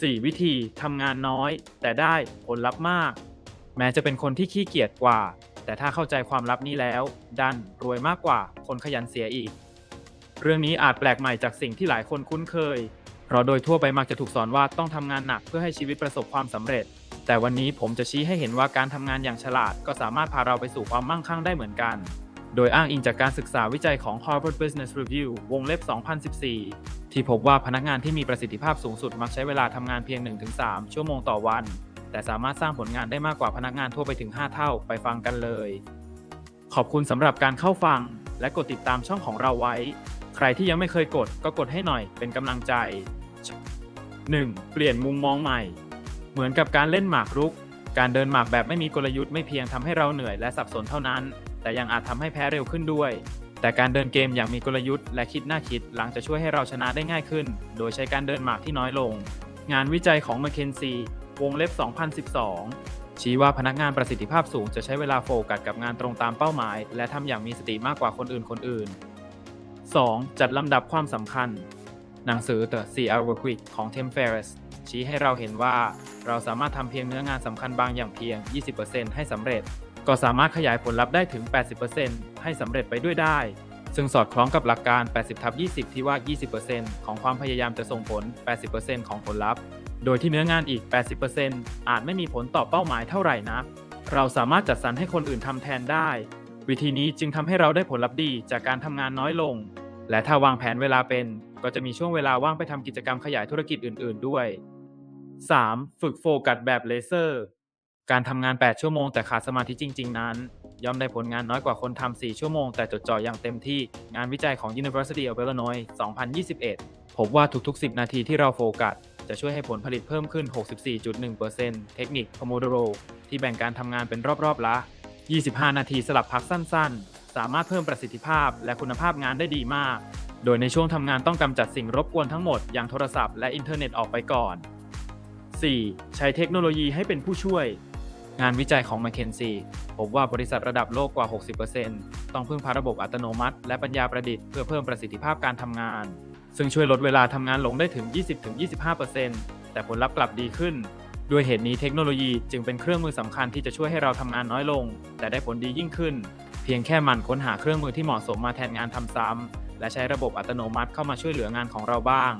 4. วิธีทำงานน้อย แต่ได้ผลลัพธ์มาก แม้จะเป็นคนที่ขี้เกียจกว่า แต่ถ้าเข้าใจความลับนี้แล้ว ดันรวยมากกว่าคนขยันเสียอีก เรื่องนี้อาจแปลกใหม่จากสิ่งที่หลายคนคุ้นเคย เพราะโดยทั่วไปมักจะถูกสอนว่าต้องทำงานหนักเพื่อให้ชีวิตประสบความสำเร็จ แต่วันนี้ผมจะชี้ให้เห็นว่าการทำงานอย่างฉลาด ก็สามารถพาเราไปสู่ความมั่งคั่งได้เหมือนกัน โดยอ้างอิงจากการศึกษาวิจัยของ Harvard Business Review วงเล็บ 2014 ที่พบว่าพนักงานที่มีประสิทธิภาพสูงสุดมักใช้เวลาทำงานเพียง 1-3 ชั่วโมงต่อวัน แต่สามารถสร้างผลงานได้มากกว่าพนักงานทั่วไปถึง 5 เท่าไปฟังกันเลย ขอบคุณสำหรับการเข้าฟัง และกดติดตามช่องของเราไว้ ใครที่ยังไม่เคยกดก็กดให้หน่อยเป็นกำลังใจ 1. เปลี่ยนมุมมองใหม่ เหมือนกับการเล่นหมากรุก การเดินหมากแบบไม่มีกลยุทธ์ไม่เพียงทำให้เราเหนื่อยและสับสนเท่านั้น แต่ยังอาจทำให้แพ้เร็วขึ้นด้วย แต่การเดินเกมอย่างมีกลยุทธ์และคิดหน่าคิดหลังจะช่วยให้เราชนะได้ง่ายขึ้น โดยใช้การเดินหมากที่น้อยลง งานวิจัยของ m c k เคนซีวงเล็บ 2012 ชี้ว่าพนักงานประสิทธิภาพสูงจะใช้เวลาโฟกัสกับงานตรงตามเป้าหมาย และทำอย่างมีสติมากกว่าคนอื่นคนอื่น 2. จัดลำดับความสำคัญ หนังสือ The 4 Hour Week ของ Tim Ferriss ชี้ให้เราเห็นว่าเราสามารถทำเพียงเนื้องานสำคัญบางอย่างเพียง 20%ให้สำเร็จ ก็สามารถขยายผลลัพธ์ได้ถึง 80%ให้สำเร็จไปด้วยได้ ซึ่งสอดคล้องกับหลักการ 80ทับ20 ที่ว่า 20%ของความพยายามจะส่งผล 80%ของผลลัพธ์ โดยที่เนื้องานอีก 80%อาจไม่มีผลต่อเป้าหมายเท่าไหร่นัก เราสามารถจัดสรรให้คนอื่นทำแทนได้ วิธีนี้จึงทำให้เราได้ผลลัพธ์ดีจากการทำงานน้อยลง และถ้าวางแผนเวลาเป็น ก็จะมีช่วงเวลาว่างไปทำกิจกรรมขยายธุรกิจอื่น ๆ ด้วย 3. ฝึกโฟกัสแบบเลเซอร์ การทำงาน 8 ชั่วโมงแต่ขาดสมาธิจริง ๆ นั้น ย่อมได้ผลงานน้อยกว่าคนทำ 4 ชั่วโมงแต่จดจ่ออย่างเต็มที่ งานวิจัยของ University of Illinois 2021 พบว่าทุกๆ 10 นาทีที่เราโฟกัส จะช่วยให้ผลผลิตเพิ่มขึ้น 64.1%เทคนิค Pomodoro ที่แบ่งการทำงานเป็นรอบ ๆ ละ 25 นาทีสลับพักสั้น ๆ สามารถเพิ่มประสิทธิภาพและคุณภาพงานได้ดีมาก โดยในช่วงทำงานต้องกำจัดสิ่งรบกวนทั้งหมดอย่างโทรศัพท์และอินเทอร์เน็ตออกไปก่อน 4. ใช้เทคโนโลยีให้เป็นผู้ช่วย งานวิจัยของ m c k เคนซีพบว่าบริษัทระดับโลกกว่า 60%ต้องพึ่งพาระบบอัตโนมัติ และปัญญาประดิษฐ์เพื่อเพิ่มประสิทธิภาพการทำงาน ซึ่งช่วยลดเวลาทำงานลงได้ถึง 20-25%แต่ผลลัพธ์กลับดีขึ้น ด้วยเหตุนี้เทคโนโลยีจึงเป็นเครื่องมือสำคัญที่จะช่วยให้เราทำงานน้อยลง แต่ได้ผลดียิ่งขึ้น เพียงแค่มันค้นหาเครื่องมือที่เหมาะสมมาแทนงานทำซ้ำและใช้ระบบอัตโนมัติเข้ามาช่วยเหลืองานของเราบ้าง